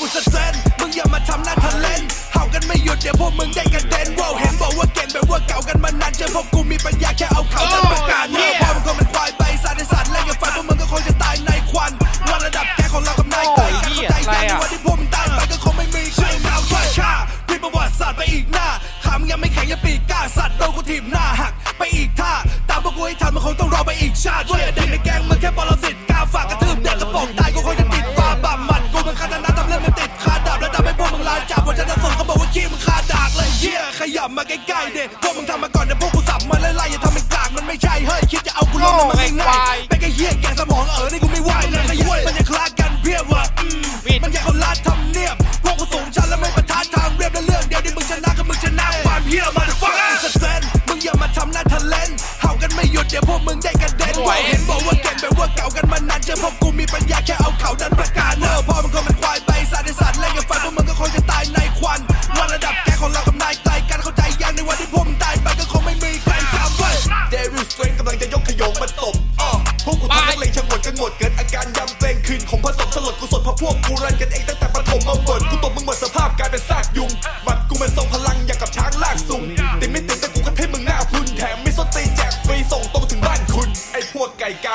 กูสเตรนมึงอย่ามาทำหน้าทะเลนเห่ากันไม่หยุดเดี๋ยวพวกมึงได้กระเด็นว้าวเห็นบอกว่าเก่งแบบว่าเก่ากันมานานเจอพวกกูมีปัญญาแค่เอาเขาจะประกาศเนอะพอมันก็มันควายใบสัตว์ในสัตว์เล่นกับไฟพวกมึงก็คงจะตายในควันวันระดับแกของเรากับนายไก่กันเข้าใจยังในวันที่พวกมึงตายไปก็คงไม่มีใครมาเอาค่าค่าพลิกประวัติศาสตร์ไปอีกหน้าขามยังไม่แข็งยังปีกกล้าสัตว์โดนกูถีบหน้าหักไปอีกท่าตามพวกกูให้ทันมันคงต้องรอไปอีกชาติเชื่อเด็กในแก๊งมึง คาตานาทำเรื่องมันติดคาดาบแล้วทำให้พวกมึงลาจับวันชันสูตรเขาบอกว่าขี้มึงคาดากเลยเหี้ยขยับมาใกล้ๆเด็พวกมึงทำมาก่อนเดี๋ยวพวกกูสับมาไล่ๆอย่าทำเป็นกางมันไม่ใช่เฮ้ยคิดจะเอากูลงมันไม่ง่ายเป็นแค่เหี้ยแกสมองเออนี่กูไม่ไหวเลยขยันมันยังคลาดกันเพียบว่ะอืมมันยังเขาลาดทำเนียบพวกกูสูงชันแล้วไม่ประทานทางเรียบแล้วเรื่องเดียวที่มึงชนะก็มึงชนะความเหี้ยมาฟังสเตนมึงอย่ามาทำหน้าทะเลนเห่ากันไม่หยุดเดี๋ยวพวกมึงได้กระเด็นเห็นบอกว่าเก่งแบบว่าเก่ากันมานานเจอพวกกูมีปัญญาแค่เอาเขาดันประกาศ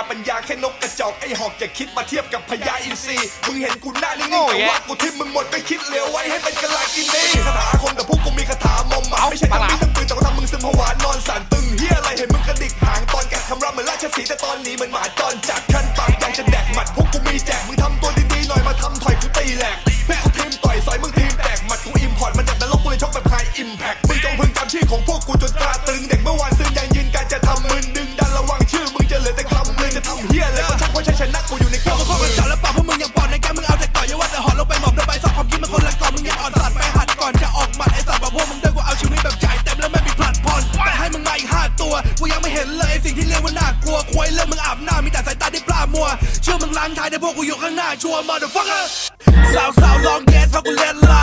ปัญญาแค่นกกระจอกไอ้หอกอย่าคิดมาเทียบกับพญาอินทรีมึงเห็นกูหน้านิ่งๆแต่ว่ากูทิมมึงหมดไม่คิดเหลียวไว้ให้เป็นกะลากินนี่คาถาอาคมแต่พวกกูมีคาถามอมหมาไม่ใช่ทั้งมีทั้งปืนแต่ก็ทำมึงซึมผวานอนสั่นตึงเฮียอะไรเห็นมึงกระดิกหางตอนแกะคำรำเหมือนราชสีห์แต่ตอนนี้เหมือนหมาจรจัดขั้นปากอยากจะแดกหมัดพวกกูมีแจกมึงทำตัวดีๆหน่อยมาทำถอย อ่อนสัตว์ไปหัดก่อนจะออกหมัดไอ้สัตว์บอกพวกมึงด้วยกูเอาชีวิตแบบใหญ่เต็มแล้วไม่มีผลัดผ่อนแต่ให้มึงมาอีกห้าตัวกูยังไม่เห็นเลยไอสิ่งที่เรียกว่าน่ากลัวควยเรื่องมึงอาบหน้ามีแต่สายตาที่ปลามัว เชื่อมึงล้างท้ายแต่พวกกูอยู่ข้างหน้าชัวร์มาเดอะฟังสาวสาวลองเยสเพราะกูเล่นลา